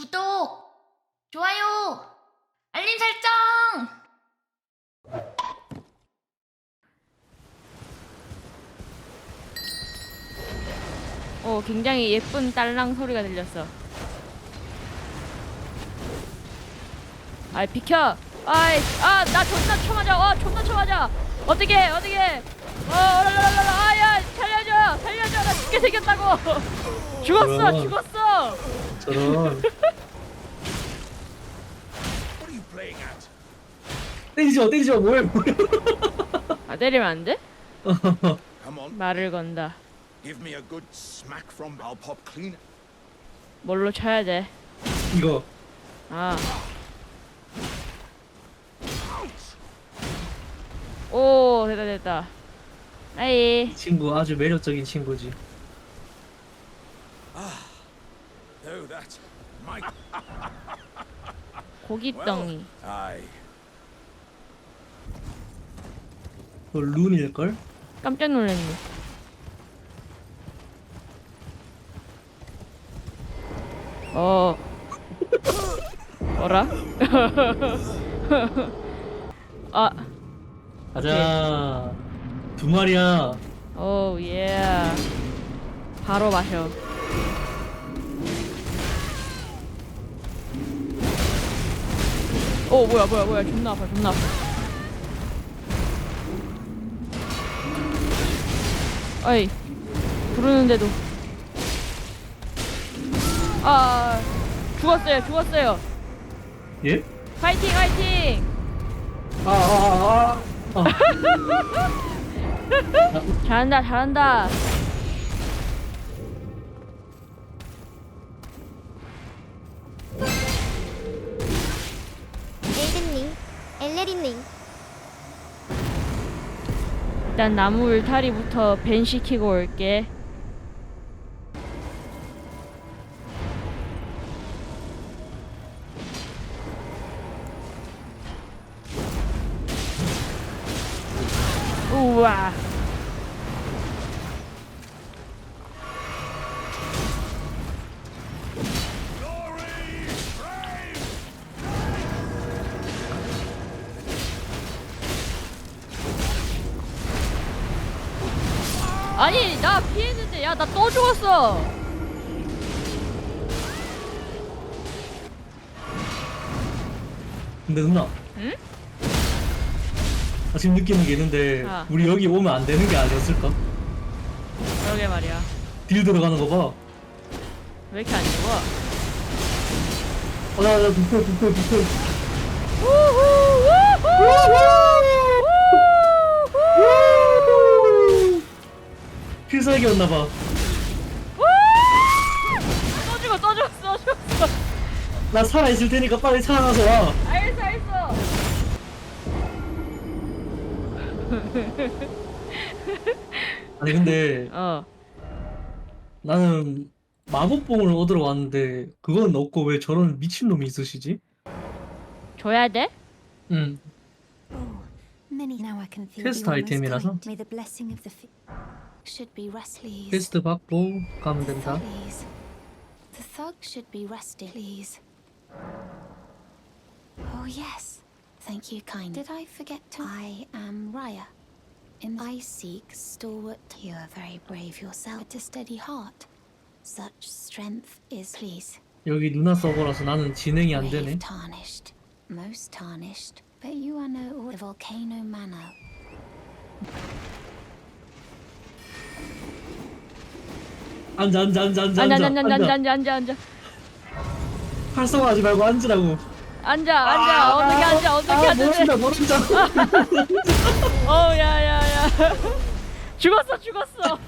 구독, 좋아요, 알림 설정! 어, 굉장히 예쁜 딸랑 소리가 들렸어. 아이, 비켜! 아이, 아, 나 존나 쳐맞아! 어, 존나 쳐맞아! 어떻게, 어떻게! 어, 라라라라, 아, 야, 살려줘! 살려줘! 나 죽게 생겼다고! 죽었어! 뭐야? 죽었어! 저런 What are you playing at? 때리지 마 때리지 마 뭐해 뭐해 아, 때리면 안 돼? Come on, 말을 건다. give me a good smack from. I'll pop clean. 뭘로 쳐야 돼? 이거 아. 오, 됐다, 됐다. 아이. 이 친구 아주 매력적인 친구지 Oh. My. 고깃덩이. Aye. 그거 룬일걸? 깜짝 놀랐네. 어. 뭐라? 아, 가자 두 마리야 오, 예. 바로 마셔. 오, 뭐야, 뭐야, 뭐야. 존나 아파, 존나 아파. 어이, 부르는데도. 아, 죽었어요, 죽었어요. 예? 파이팅, 파이팅! 아아아아 아, 아, 잘한다, 잘한다. 일단 나무 울타리부터 벤 시키고 올게. 응? 나 지금 느끼는 게 있는데 아. 우리 여기 오면 안 되는 게 아니었을까? 그러게 말이야. 딜 들어가는 거 봐 왜 이렇게 안 죽어? 어, 나, 나, 부패, 부패, 부패. 필살기였나봐. 또 죽어 또 죽었어 또 죽었어. 나 살아있을 테니까 빨리 살아나서 와. 아니, 근데 어. 나는 마법봉을 얻으러 왔는데, 그건 없고 왜 저런 미친놈이 있으시지? 줘야 돼? 응. many now I can feel 퀘스트 the almost 아이템이라서? kind. May the blessing of the fi- should be Rustleys. 퀘스트 받고 가면 된다. Thuggies. The thug should be Rusty. Please. Oh yes. Thank you kindly. Did I forget to? I am Raya. In I seek stalwart. You are very brave yourself. But a steady heart. Such strength is please. 여기 누나 서버라서 나는 진행이 안 되네. Brave tarnished. Most tarnished. But you are no the volcano manor. 앉아, 앉아, 앉아, 앉아, 앉아 앉아, 앉아 앉아 앉아 앉아 앉아 앉아 활성화하지 말고 앉으라고. 앉아 앉아 어떻게 앉아 어떻게 아, 앉아 모른다, 모른다. 어우 야야야 죽었어 죽었어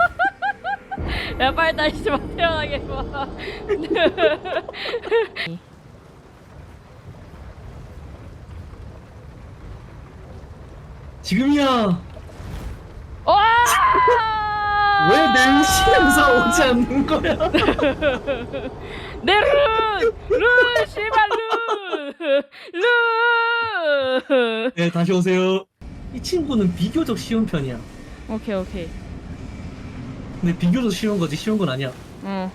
야 빨리 다시 좀 태어나게 봐 지금이야. 와! 왜내 시험사 오지 않는 거야? 내 룬! 룬! 씨발 룬! 룬! 네, 다시 오세요. 이 친구는 비교적 쉬운 편이야. 오케이 오케이 근데 비교적 쉬운 거지 쉬운 건 아니야. 응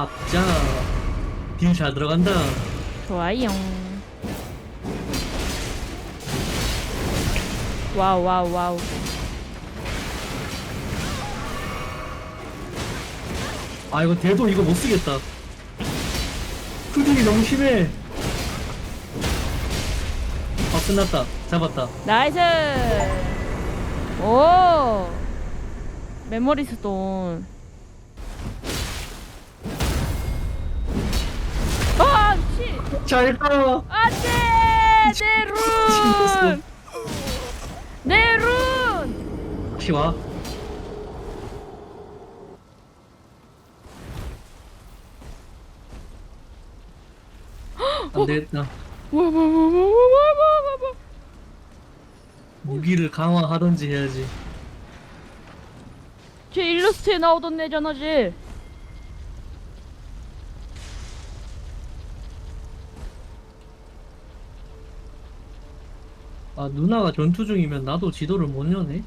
앞자 딜 잘 들어간다 좋아요. 와우 와우 와우. 아 이거 대도 이거 못 쓰겠다 크딜이 너무 심해 아 끝났다 잡았다 나이스. 오. 메모리 스톤. 잘가 안돼. 내 룬. 내 룬. 다시 와 안되겠다 와와와와와와와. 무기를 강화하던지 해야지 제 일러스트에 나오던 애잖아, 쟤. 아 누나가 전투 중이면 나도 지도를 못 여네.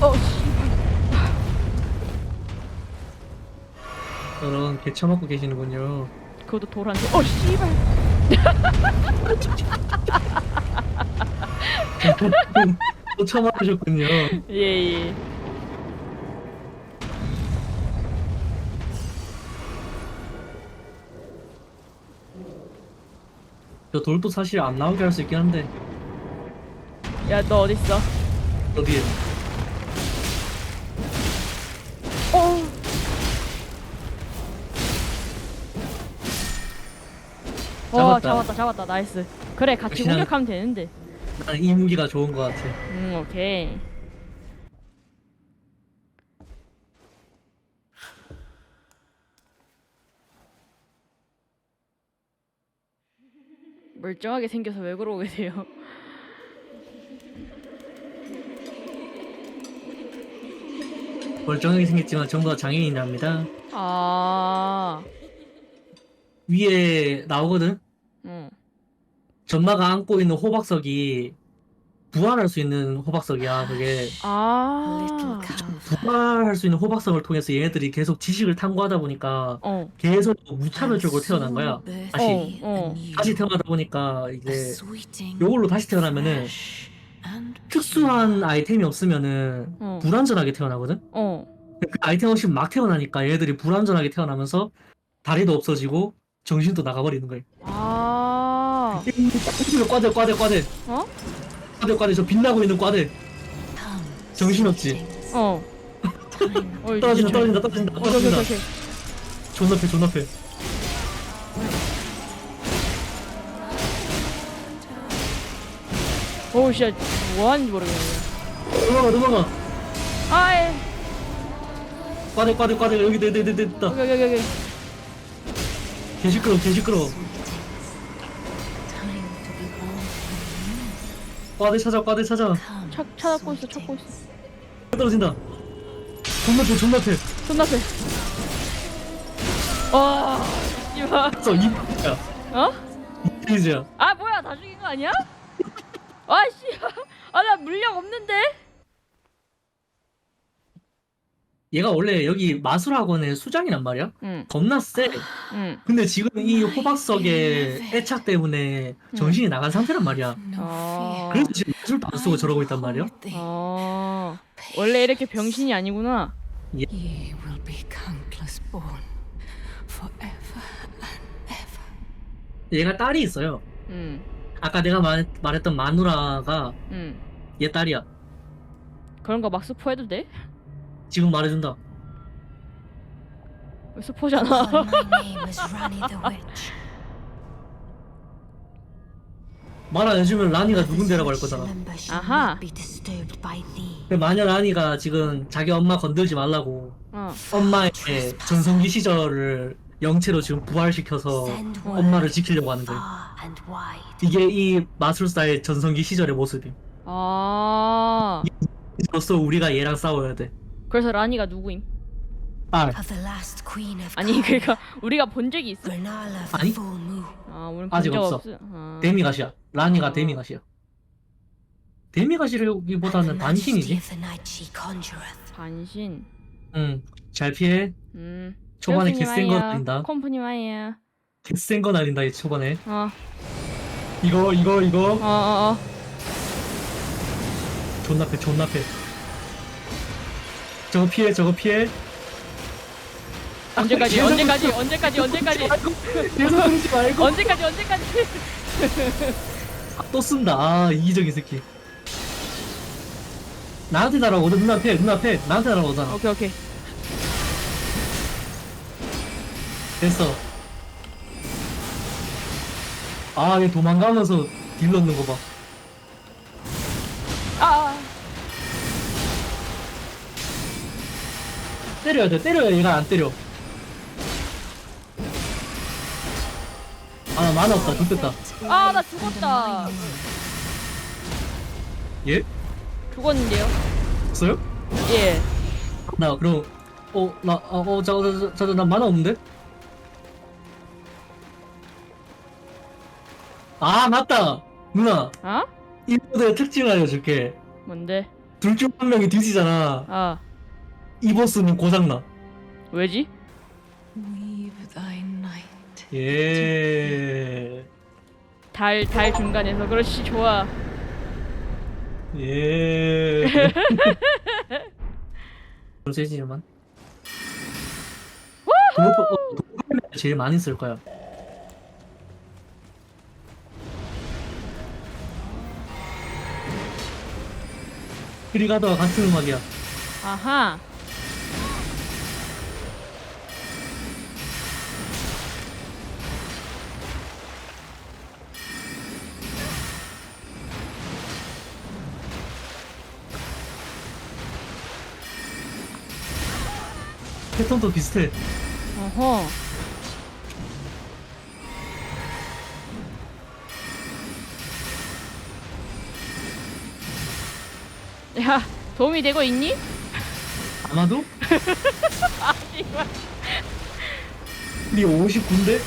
어, 씨. 저런 개 처먹고 계시는군요 그것도 돌한테. 어, 씨발. 또 처먹으셨군요 예, 예. 저 돌도 사실 안 나오게 할 수 있긴 한데 야, 너 어딨어? 어디에 어. 와, 잡았다. 잡았다, 잡았다, 나이스. 그래, 같이 역시 공격하면 되는데. 난이 무기가 좋은 것 같아 음, 오케이. 멀쩡하게 생겨서 왜 그러고 계세요? 멀쩡하게 생겼지만 전부 다 장애인이랍니다 아, 위에 나오거든 응. 전마가 안고 있는 호박석이 부활할 수 있는 호박석이야. 그게 아, 부활할 수 있는 호박석을 통해서 얘네들이 계속 지식을 탐구하다 보니까 어, 계속 무차별 쪽으로 태어난 거야. 다시 어, 어. 다시 태어나다 보니까 이제 요걸로 다시 태어나면은 특수한 아이템이 없으면은 어. 불완전하게 태어나거든? 어. 그 아이템 없이 막 태어나니까 얘네들이 불완전하게 태어나면서 다리도 없어지고 정신도 나가버리는 거야. 아, 꽈대 꽈대 꽈대 어? 꽈대 꽈대. 저 빛나고 있는 꽈대. 정신없지. 어. 어, 떨어진다 떨어진다 떨어진다 어, 떨어진다. 존나 패 존나 패 어우, 씨, 뭐하는지 모르겠네. 도망가 도망가. 아이, 꽈대 꽈대 꽈대. 여기 네네네네 있다 여기, 여기, 여기. 개 시끄러워 개 시끄러워 꽈대 찾아 꽈대 찾아 찾, 찾고 있어, 찾고 있어. 떨어진다 존나 패 존나 패 존나 세. 와, 씨발. 써 이야 어? 이즈야 아, 뭐야, 다 죽인 거 아니야? 아, 씨. 아, 나 물량 없는데? 얘가 원래 여기 마술학원의 수장이란 말이야? 응, 겁나 세 응. 근데 지금 이 호박석의 애착 때문에 정신이 나간 상태란 말이야. 아, 그래서 지금 마술도 안 쓰고 저러고 있단 말이야? 아, 원래 이렇게 병신이 아니구나. You will be countless born forever and ever. 얘가 딸이 있어요. 응, 아까 내가 말, 말했던 마누라가 응. 얘 딸이야. 그런 거 막 스포해도 돼? 지금 말해준다 스포잖아. The Witch. 말안 해주면 라니가 누군데라고 할 거잖아 아하. 근데 만약 라니가 지금 자기 엄마 건들지 말라고 어. 엄마의 전성기 시절을 영체로 지금 부활시켜서 엄마를 지키려고 하는 wide. 이게 이 마술사의 전성기 시절의 모습임 아, 이로써 우리가 얘랑 싸워야 돼 그래서 라니가 누구임? 아, Of the last queen of 아니, 그러니까 우리가 본 적이 있어. Granala of the 아니. full moon. 아, 우리 아직 본적 없어. 없어. 아. 데미갓이야 라니가 어. 데미갓이야 데미가 싫기보다는 단신이지. the night she conjureth. 반신. 응. 잘 피해. 음. 초반에 개센 거 와요. 날린다. 컴퍼니 와이야. 개센 거 날린다 이 초반에. 어. 이거 이거 이거. 어, 어, 어. 존나 패 존나 패. 저거 피해 저거 피해. 언제까지? 계속 언제까지? 언제까지? 언제까지? 계속 끊지 말고. 언제까지? 언제까지? 아, 또 쓴다. 아 이기적인 새끼. 나한테 날아오거든 눈앞에 눈 앞에 나한테 날아오잖아. 오케이, 오케이. 됐어. 아, 얘 도망가면서 딜 넣는 거 봐. 때려야 돼, 때려야 얘가 안 때려. 아, 나 만화 없다, 좋겠다. 아, 나 죽었다. 예? 죽었는데요? 없어요? 예. 나, 그럼, 어, 나, 어, 어, 나 만화 없는데? 아, 맞다! 누나, 어? 이 모드의 특징 알려줄게. 뭔데? 둘 중 한 명이 뒤지잖아. 아, 이 보스는 고장나. 왜지? 예. 달, 달 중간에서. 그렇지, 좋아. 예. 좀 세지만. 어, 제일 많이 쓸 거야. 크리가드와 같은 음악이야. 아하. 패턴도 비슷해. 어허. 야, 도움이 되고 있니? 아마도? 이발. 니 59인데?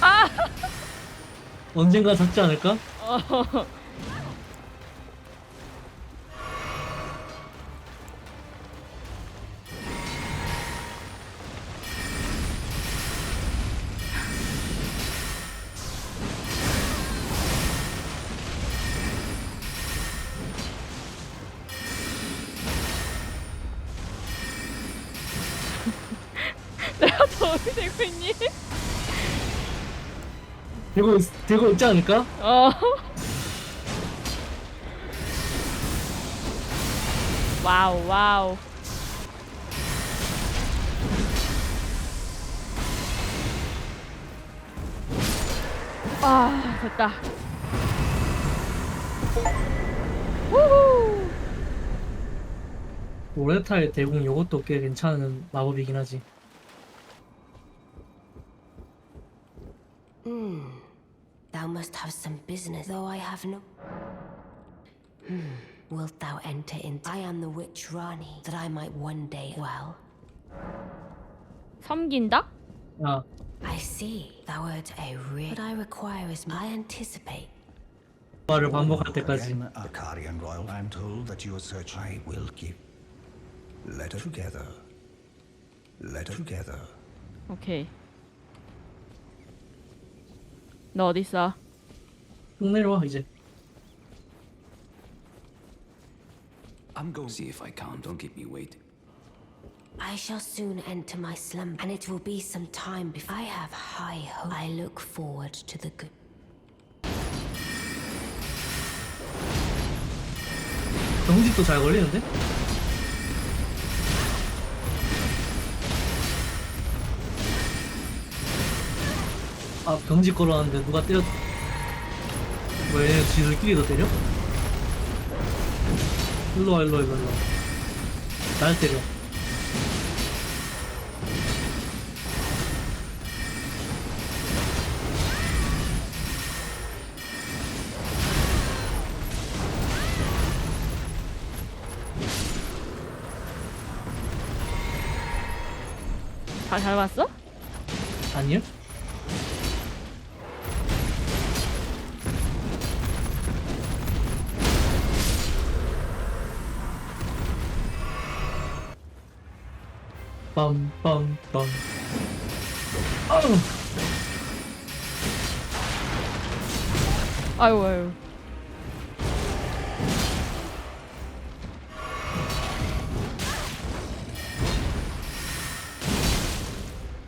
아! 언젠가 잡지 않을까? 어. 내가 도움이 되고 있니? 되고, 있, 되고 있지 않을까? 어. 와우 와우. 아 됐다. 우후. 오레타의 대공 요것도 꽤 괜찮은 마법이긴 하지. Hmm. Thou must have some business, though I have no. Hmm. Wilt thou enter in? I am the witch Rani, that I might one day. Well, 섬긴다? 야, I see. Thou art a real. What I require is. I anticipate. 말을 반복할 때까지. Then Akarian Royal, I'm told that you are searching. I will keep. Letter together. Letter together. 오케이. 너 어디 있어? 쭉 내려와, 이제. I'm going to see if I can. Don't keep me waiting. I shall soon enter my slumber, and it will be some time before I have high hope. I look forward to the good. 경직도 잘 걸리는데? 아, 경직 걸어놨는데 누가 때렸... 왜 지들끼리 더 때려? 일로와, 일로와, 일로와. 일로와. 날 때려. 다 잘 봤어? 아니요? 빰빰빰. 아우. 아유 아유.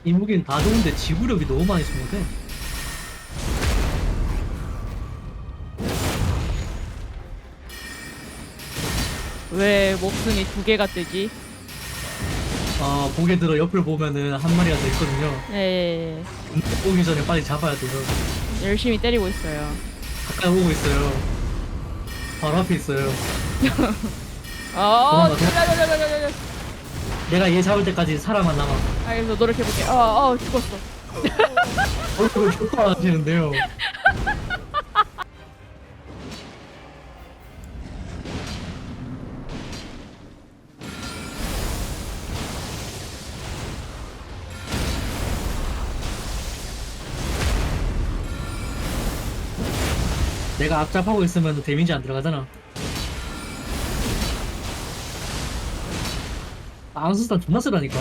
이 무기는 다 좋은데 지구력이 너무 많이 쓰는데. 왜 목숨이 두 개가 뜨지? 아 고개 들어 옆을 보면은 한 마리가 더 있거든요. 네 오기 전에 빨리 잡아야 돼요. 열심히 때리고 있어요. 가까이 오고 있어요. 바로 앞에 있어요. 아, 도망가세요. 자자자자자자. 내가 얘 잡을 때까지 살아만 남아. 알겠어 노력해볼게. 아, 아 죽었어. 얼굴 효과 하시는데요. 내가 앞잡하고 있으면 데미지 안 들어가잖아. 앙수스탄 존나 쓰라니까.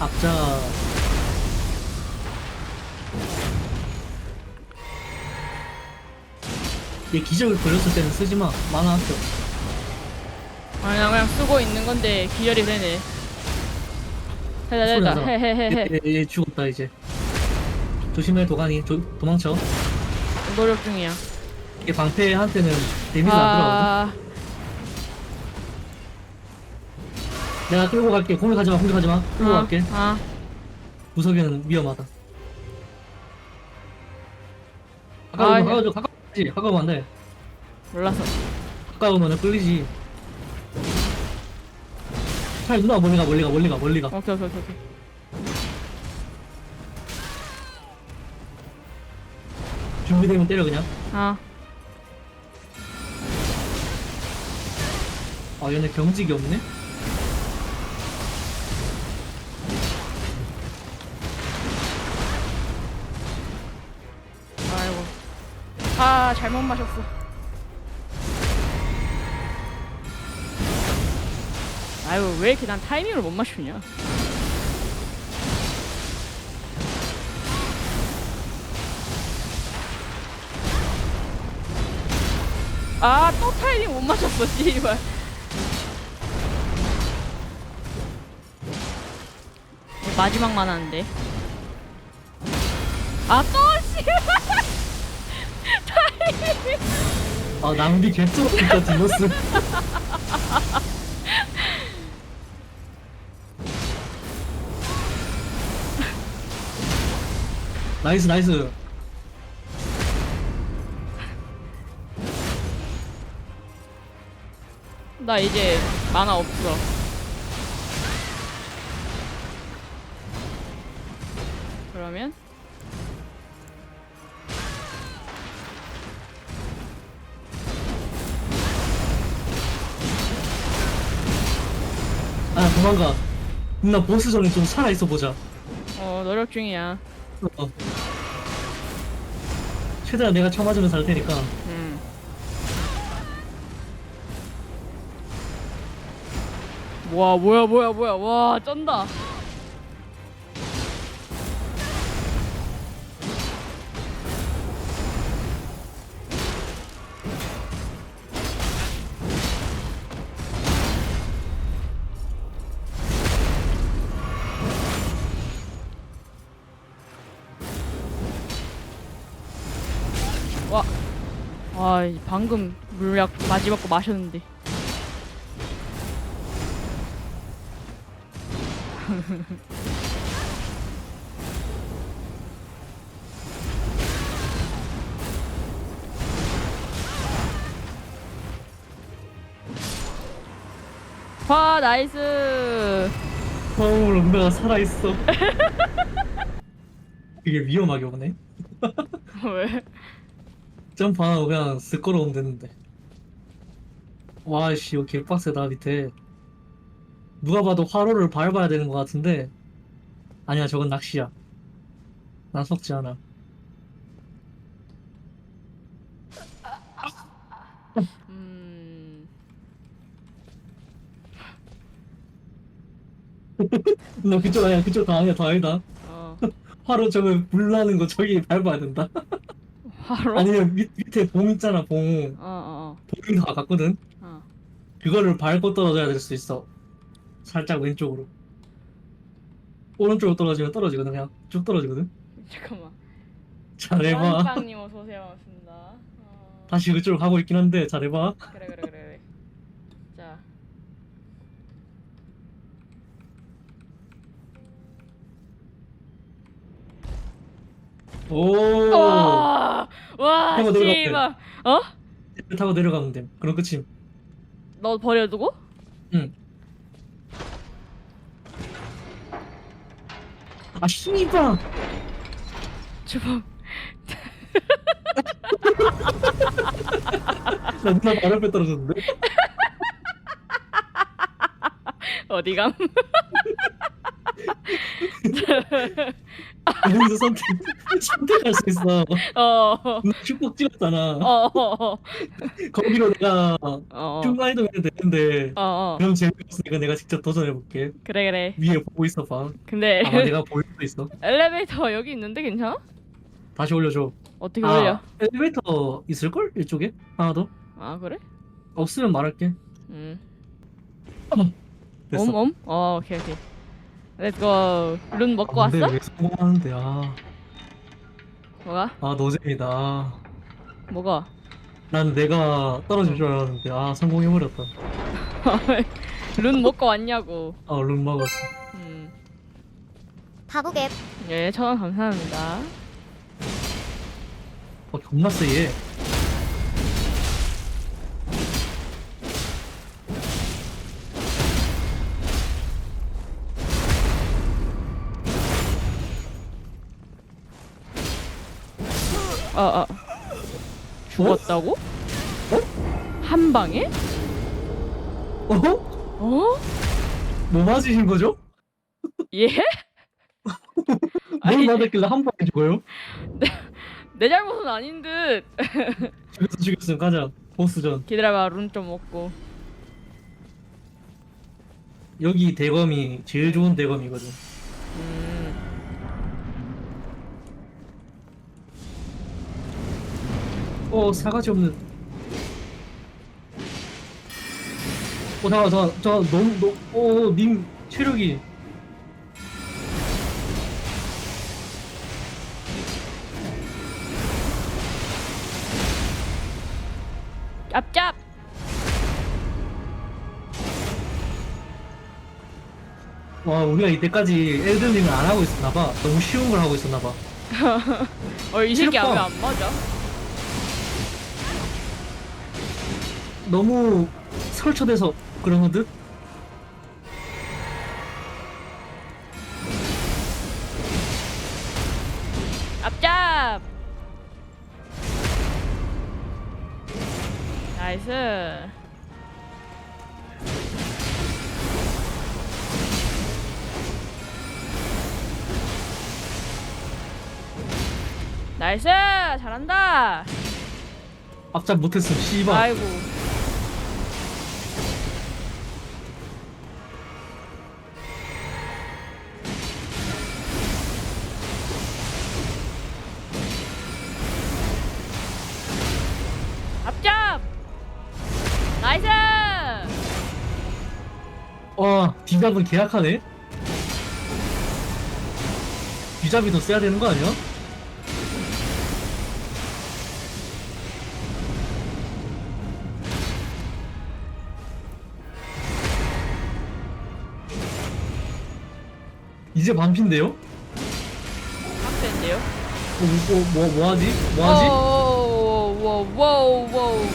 앞자 얘 기적을 걸렸을 때는 쓰지 마. 만화 아껴. 아니야 그냥 쓰고 있는 건데 기절이 되네. 됐다 소리 됐다. 나잖아. 헤헤헤헤. 얘, 얘, 얘 죽었다 이제. 조심해 도가니. 조, 도망쳐. 노력 중이야. 이게 방패한테는 데미지 안 들어가거든. 아, 내가 끌고 갈게. 공격하지 마. 공격하지 마. 끌고 아, 갈게. 아, 구석에는 위험하다. 아, 가까우면 야. 가까워져. 가까워 지. 가까우면 안 돼. 몰라서. 가까우면 끌리지. 차라리 누나 멀리 가. 멀리 가. 멀리 가. 멀리 가. 오케이 오케이 오케이. 오케이. 준비되면 때려 그냥. 아, 아 얘네 경직이 없네. 아 잘못 마셨어. 아유 왜 이렇게 난 타이밍을 못 맞추냐? 아 또 타이밍 못 맞췄어 씨발. 마지막만 하는데. 아또 씨발. 아 낭비 개쩔었다 디노스. 나이스 나이스. 나 이제 만화 없어. 그러면 도망가. 누나 보스 전에 좀 살아 있어 보자. 어 노력 중이야. 어. 최대한 내가 쳐맞으면서 할 테니까. 음. 와 뭐야 뭐야 뭐야 와 쩐다. 와, 이 방금 물약 마지막 거 마셨는데. 와, 나이스. 처음으로 누나가 살아 있어. 이게 위험하게 오네. 왜? 점프 안 하고 그냥 쓱 걸어오면 되는데. 와씨 이거 개빡세다 밑에 누가 봐도 화로를 밟아야 되는 것 같은데 아니야 저건 낚시야 난 속지 않아 음. 너 그쪽 아니야 그쪽 다 아니야 다 아니다 어. 화로 저거 불 나는 거 저기 밟아야 된다 바로. 아니면 밑, 밑에 봉 있잖아 봉 어, 어, 봉이 다 가깝거든 어. 어. 그거를 밟고 떨어져야 될 수 있어 살짝 왼쪽으로 오른쪽으로 떨어지면 떨어지거든 그냥 쭉 떨어지거든 잠깐만. 잘해봐 빵빵님 어서 오세요. 반갑습니다. 어. 다시 그쪽으로 가고 있긴 한데 잘해봐 그래 그래 그래 그래. 자. 오 와, 와, 씨발. 어? 배 타고 내려가면 돼 그럼 끝임 너 버려두고? 아 씨발 주방. 나 누나 바로 앞에 떨어졌는데 어디 감? 여기서 선택 선택할 수 있어 어. 나 축복 찍었잖아 어. 어. 거기로 내가 어. 순간 이동해도 되는데 어. 어. 그럼 재미없으니까 내가 직접 도전해볼게 그래 그래. 위에 보고 있어봐 근데 아마 내가 보일 수도 있어 엘리베이터 여기 있는데 괜찮아? 다시 올려줘 어떻게 올려? 엘리베이터 있을걸? 이쪽에? 하나 더? 아 그래? 없으면 말할게 음. 됐어 엄엄? 어 오케이 오케이. 렛츠고. 룬 먹고 아, 근데 왔어? 왜 성공하는데 아, 뭐가? 아 노잼이다 뭐가? 난 내가 떨어질 줄 알았는데 아 성공해버렸다 룬 먹고 왔냐고. 아룬 먹었어 음. 바보갭. 예, 천원 감사합니다. 어 겁나 세 얘 어, 어. 죽었다고? 한 방에? 어? 어? 뭐 맞으신 거죠? 예? 뭘 아니, 맞았길래 한 방에 죽어요? 내 잘못은 아닌 듯. 죽였어 죽였으면 가자 보스전 기다려봐, 룬 좀 먹고. 여기 대검이 제일 좋은 대검이거든 음. 어 사가지 없는 어 잠깐 잠깐 잠깐 너무 너어님 체력이 짭짭! 와 우리가 이때까지 엘든링을 안 하고 있었나봐 너무 쉬운 걸 하고 있었나봐 어, 이 새끼 싫어. 왜안 맞아? 너무 설쳐돼서 그런 듯? 짭짭! 나이스. 나이스! 잘한다! 앞잡 못했음 씨발 아이고. 와 디잡은 계약하네? 디잡이 더 세야 되는 거 아니야? 이제 반피인데요? 빡센데요? 어, 뭐, 뭐, 뭐 하지? 뭐 하지? 워우 워우 워우 워우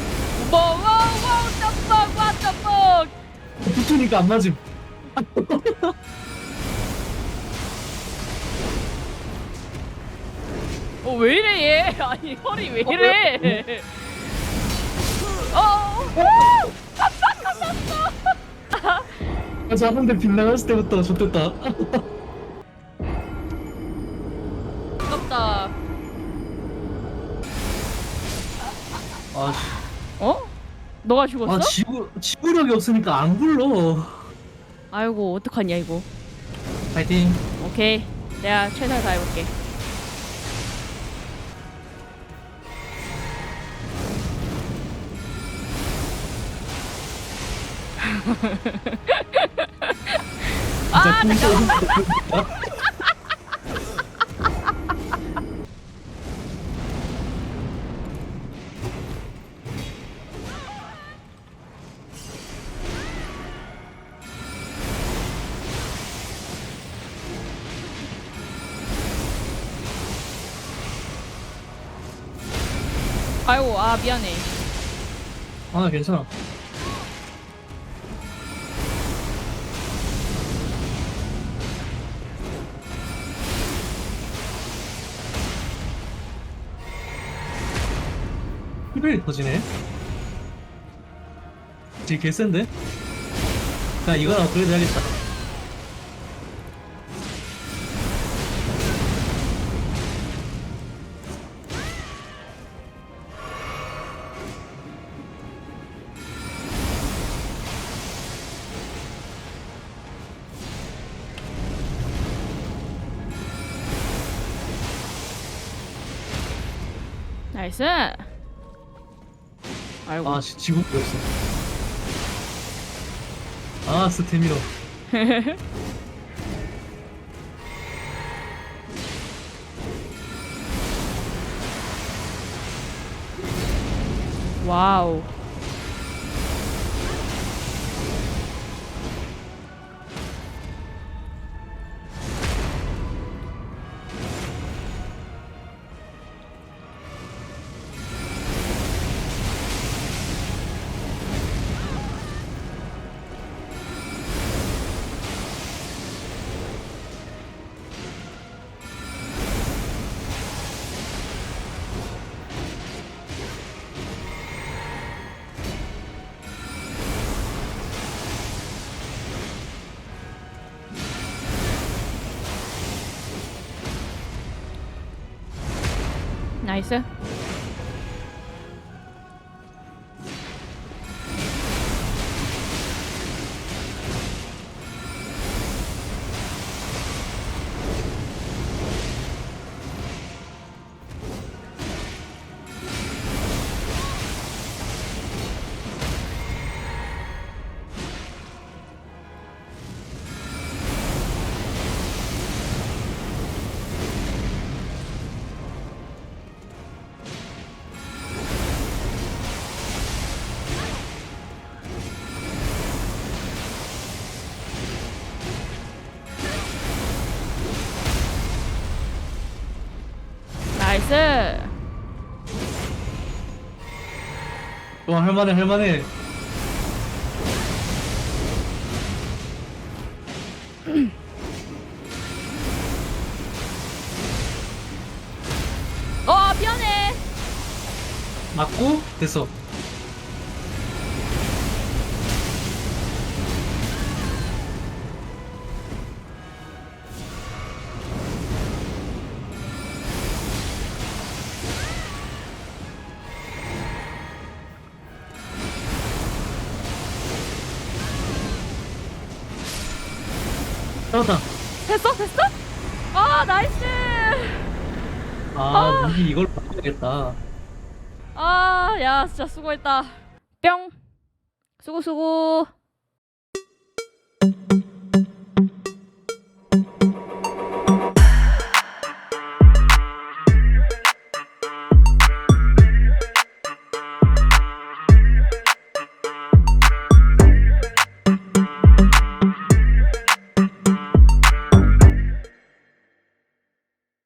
워우 워우 the fuck what the fuck 붙으니까 안 맞음. 어 왜 이래 얘 아니 허리 왜 이래 어, 어, 어, 아빠 아, 저한대 빗나갔을 때부터. 아깝다. 아, 씨. 어? 너가 죽었어? 아 지구 지구력이 없으니까 안 굴러. 아이고 어떡하냐 이거. 파이팅. 오케이. 내가 최선을 다해볼게. 아, 잠깐만. 아이고 아 미안해. 아 괜찮아. 히벨이 터지네. 지금 개센데? 야 이거나 업그레이드 해야겠다. 나이스. 아 씨, 지구 없어. 아 스태미너. 와우. 나 와 할만해 할만해. 어 미안해. 맞고 됐어. 바꿔야겠다. 아 야 진짜 수고했다. 뿅. 수고 수고.